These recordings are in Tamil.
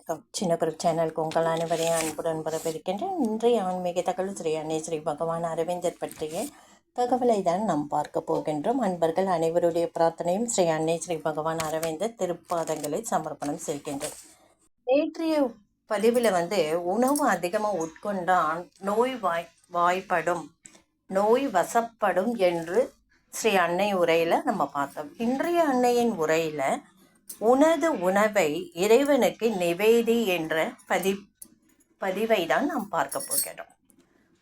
வணக்கம். சின்ன குரூப் சேனலுக்கு உங்கள் அனைவரையும் அன்புடன் வரவிருக்கின்றேன் இன்றைய ஆன்மீக தகவல் ஸ்ரீ அன்னை ஸ்ரீ பகவான் அரவிந்தர் பற்றிய தகவலை தான் நாம் பார்க்க போகின்றோம். அன்பர்கள் அனைவருடைய பிரார்த்தனையும் ஸ்ரீ அன்னை ஸ்ரீ பகவான் அரவிந்தர் திருப்பாதங்களை சமர்ப்பணம் செய்கின்றேன் நேற்றைய பதிவில் வந்து உணவு அதிகமாக உட்கொண்டால் நோய் வாய் வாய்ப்படும் நோய் வசப்படும் என்று ஸ்ரீ அன்னை உரையில் நம்ம பார்த்தோம். இன்றைய அன்னையின் உரையில் உனது உணவை இறைவனுக்கு நிவேதி என்ற பதி பதிவை தான் நாம் பார்க்க போகிறோம்.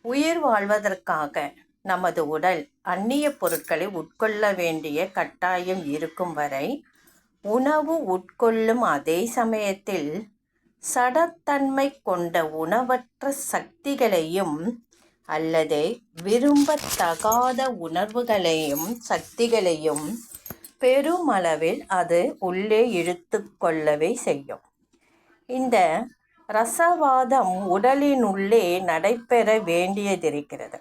உயிர் வாழ்வதற்காக நமது உடல் அந்நிய பொருட்களை உட்கொள்ள வேண்டிய கட்டாயம் இருக்கும் வரை உணவு உட்கொள்ளும் அதே சமயத்தில் சடத்தன்மை கொண்ட உணவற்ற சக்திகளையும் அல்லது விரும்பத்தகாத உணர்வுகளையும் சக்திகளையும் பெருமளவில் அது உள்ளே இழுத்து கொள்ளவே செய்யும். இந்த ரசவாதம் உடலினுள்ளே நடைபெற வேண்டியதிருக்கிறது.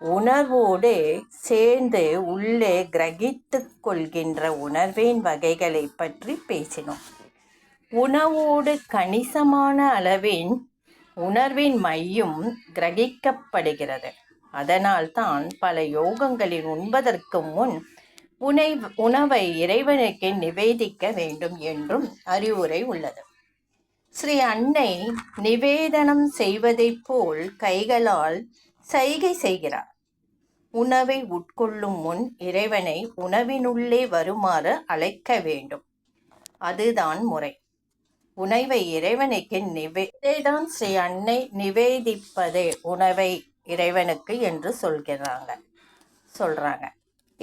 உணர்வோடு சேர்ந்து உள்ளே கிரகித்து கொள்கின்ற உணர்வின் வகைகளை பற்றி பேசினோம். உணவோடு கணிசமான அளவின் உணர்வின் மையம் கிரகிக்கப்படுகிறது. அதனால்தான் பல யோகங்களில் உண்பதற்கு முன் உணை உணவை இறைவனுக்கு நிவேதிக்க வேண்டும் என்றும் அறிவுரை உள்ளது. ஸ்ரீ அன்னை நிவேதனம் செய்வதைப் போல் கைகளால் சைகை செய்கிறார். உணவை உட்கொள்ளும் முன் இறைவனை உணவினுள்ளே வருமாறு அழைக்க வேண்டும். அதுதான் முறை. உணவை இறைவனுக்கு நிவேதான் ஸ்ரீ அன்னை நிவேதிப்பதே உணவை இறைவனுக்கு என்று சொல்கிறாங்க சொல்றாங்க.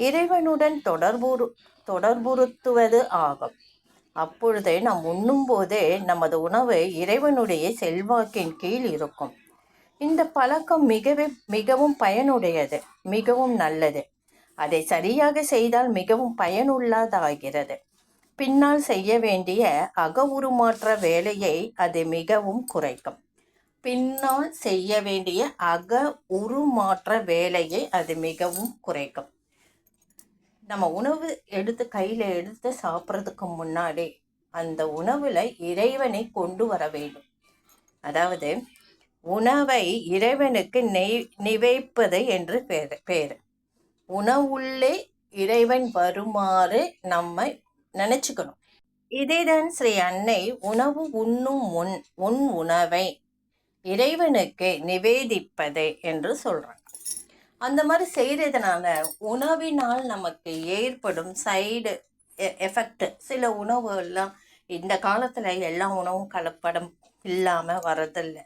இறைவனுடன் தொடர்புறு தொடர்புறுத்துவது ஆகும். அப்பொழுது நாம் உண்ணும்போதே நமது உணவு இறைவனுடைய செல்வாக்கின் கீழ் இருக்கும். இந்த பழக்கம் மிகவே மிகவும் பயனுடையது மிகவும் நல்லது. அதை சரியாக செய்தால் மிகவும் பயனுள்ளதாகிறது. பின்னால் செய்ய வேண்டிய அக உருமாற்ற வேலையை அது மிகவும் குறைக்கும். பின்னால் செய்ய வேண்டிய அக உருமாற்ற வேலையை அது மிகவும் குறைக்கும். நம்ம உணவு எடுத்து கையில் எடுத்து சாப்பிட்றதுக்கு முன்னாடி அந்த உணவில் இறைவனை கொண்டு வர வேண்டும். அதாவது உணவை இறைவனுக்கு நெய் நிவைப்பது என்று பேர் பேர். உணவுள்ளே இறைவன் வருமாறு நம்ம நினச்சிக்கணும். இதேதான் ஸ்ரீ அன்னை உணவு உண்ணும் முன் உன் உணவை இறைவனுக்கு நிவேதிப்பது என்று சொல்கிறாங்க அந்த மாதிரி செய்கிறதுனால உணவினால் நமக்கு ஏற்படும் சைடு எஃபெக்ட். சில உணவு எல்லாம் இந்த காலத்தில் எல்லா உணவும் கலப்படம் இல்லாமல் வரதில்லை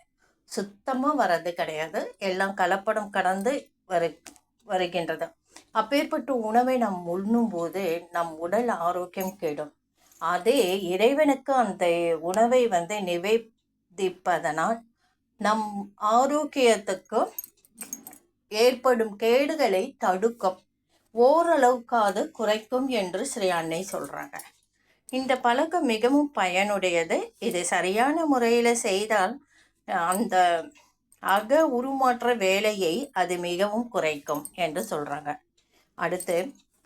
சுத்தமாக வர்றது கிடையாது. எல்லாம் கலப்படம் கடந்து வரு வருகின்றது. அப்பேற்பட்ட உணவை நாம் உண்ணும்போது நம் உடல் ஆரோக்கியம் கெடும். அதே இறைவனுக்கு அந்த உணவை வந்து நிவேதிப்பதனால் நம் ஆரோக்கியத்துக்கும் ஏற்படும் கேடுகளை தடுக்கும். ஓரளவுக்காவது குறைக்கும் என்று ஸ்ரீ அன்னை சொல்கிறாங்க இந்த பழக்கம் மிகவும் பயனுடையது. இது சரியான முறையில் செய்தால் அந்த அக உருமாற்ற வேலையை அது மிகவும் குறைக்கும் என்று சொல்கிறாங்க அடுத்து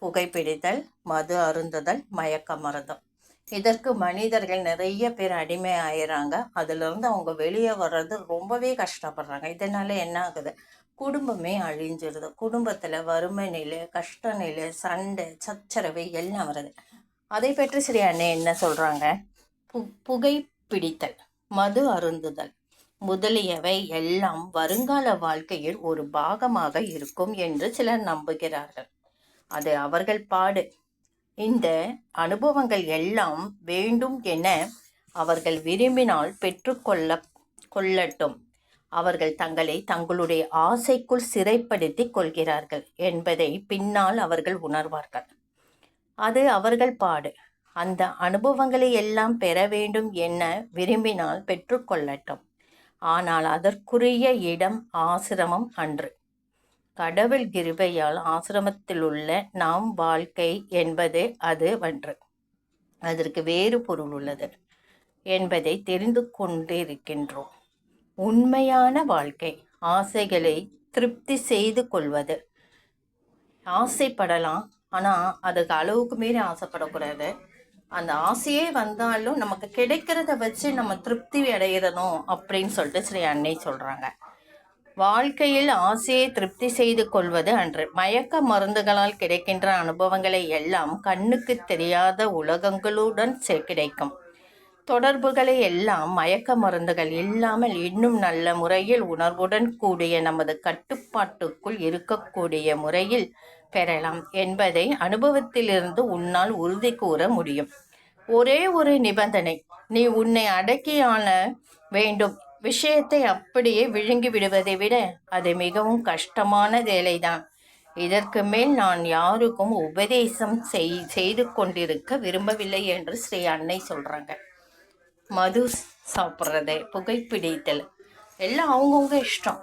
புகைப்பிடித்தல் மது அருந்துதல் மயக்க மருந்தம் இதற்கு மனிதர்கள் நிறைய பேர் அடிமை ஆயிடுறாங்க அதுலேருந்து அவங்க வெளியே வர்றது ரொம்பவே கஷ்டப்படுறாங்க. இதனால் என்ன ஆகுது? குடும்பமே அழிஞ்சிருது. குடும்பத்தில் வறுமை நிலை கஷ்ட நிலை சண்டை சச்சரவு எல்லாம் வருது. அதை பற்றி சரி அண்ணே என்ன சொல்கிறாங்க பு புகை பிடித்தல் மது அருந்துதல் முதலியவை எல்லாம் வருங்கால வாழ்க்கையில் ஒரு பாகமாக இருக்கும் என்று சிலர் நம்புகிறார்கள். அது அவர்கள் பாடு. இந்த அனுபவங்கள் எல்லாம் வேண்டும் என அவர்கள் விரும்பினால் பெற்றுக்கொள்ள கொள்ளட்டும். அவர்கள் தங்களை தங்களுடைய ஆசைக்குள் சிறைப்படுத்தி கொள்கிறார்கள் என்பதை பின்னால் அவர்கள் உணர்வார்கள். அது அவர்கள் பாடு. அந்த அனுபவங்களை எல்லாம் பெற வேண்டும் என விரும்பினால் பெற்றுக்கொள்ளட்டும் ஆனால் அதற்குரிய இடம் ஆசிரமம் அன்று. கடவுள் கிருபையால் ஆசிரமத்தில் உள்ள நாம் வாழ்க்கை என்பது அது அன்று. அதற்கு வேறு பொருள் உள்ளது என்பதை தெரிந்து கொண்டிருக்கின்றோம். உண்மையான வாழ்க்கை ஆசைகளை திருப்தி செய்து கொள்வது. ஆசைப்படலாம் ஆனால் அதுக்கு அளவுக்கு மீறி ஆசைப்படக்கூடாது. அந்த ஆசையே வந்தாலும் நமக்கு கிடைக்கிறத வச்சு நம்ம திருப்தி அடையிறணும் அப்படின்னு சொல்லிட்டு ஸ்ரீ அன்னை சொல்கிறாங்க வாழ்க்கையில் ஆசையை திருப்தி செய்து கொள்வது அன்று மயக்க மருந்துகளால் கிடைக்கின்ற அனுபவங்களை எல்லாம் கண்ணுக்கு தெரியாத உலகங்களுடன் சே- கிடைக்கும். தொடர்புகளை எல்லாம் மயக்க மருந்துகள் இல்லாமல் இன்னும் நல்ல முறையில் உணர்வுடன் கூடிய நமது கட்டுப்பாட்டுக்குள் இருக்கக்கூடிய முறையில் பெறலாம் என்பதை அனுபவத்திலிருந்து உன்னால் உறுதி கூற முடியும். ஒரே ஒரு நிபந்தனை நீ உன்னை அடக்கியான வேண்டும். விஷயத்தை அப்படியே விழுங்கி விடுவதை விட அது மிகவும் கஷ்டமான வேலைதான். இதற்கு மேல் நான் யாருக்கும் உபதேசம் செய் செய்து கொண்டிருக்க விரும்பவில்லை என்று ஸ்ரீ அன்னை சொல்கிறாங்க மது சாப்பிட்றது புகைப்பிடித்தல். எல்லாம் அவங்கவுங்க இஷ்டம்.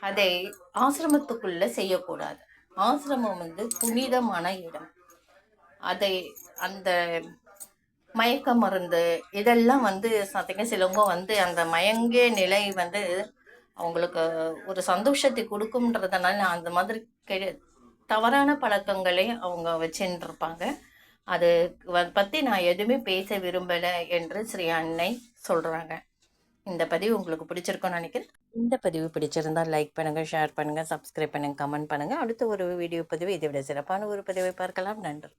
அதை ஆசிரமத்துக்குள்ளே செய்யக்கூடாது. ஆசிரமம் வந்து புனிதமான இடம். அதை அந்த மயக்க மருந்து இதெல்லாம் வந்து பார்த்தீங்க சிலவங்க வந்து அந்த மயங்கிய நிலை வந்து அவங்களுக்கு ஒரு சந்தோஷத்தை கொடுக்கும்ன்றதுனால அந்த மாதிரி கெ தவறான பழக்கங்களை அவங்க வச்சுட்டு இருப்பாங்க அது பற்றி நான் எதுவுமே பேச விரும்பலை என்று ஸ்ரீ அன்னை சொல்கிறாங்க இந்த பதிவு உங்களுக்கு பிடிச்சிருக்கும்னு நினைக்கிறேன். இந்த பதிவு பிடிச்சிருந்தால் லைக் பண்ணுங்கள் ஷேர் பண்ணுங்கள் சப்ஸ்கிரைப் பண்ணுங்கள் கமெண்ட் பண்ணுங்கள் அடுத்த ஒரு வீடியோ பதிவு இதை விட சிறப்பான ஒரு பதிவை பார்க்கலாம். நன்றி.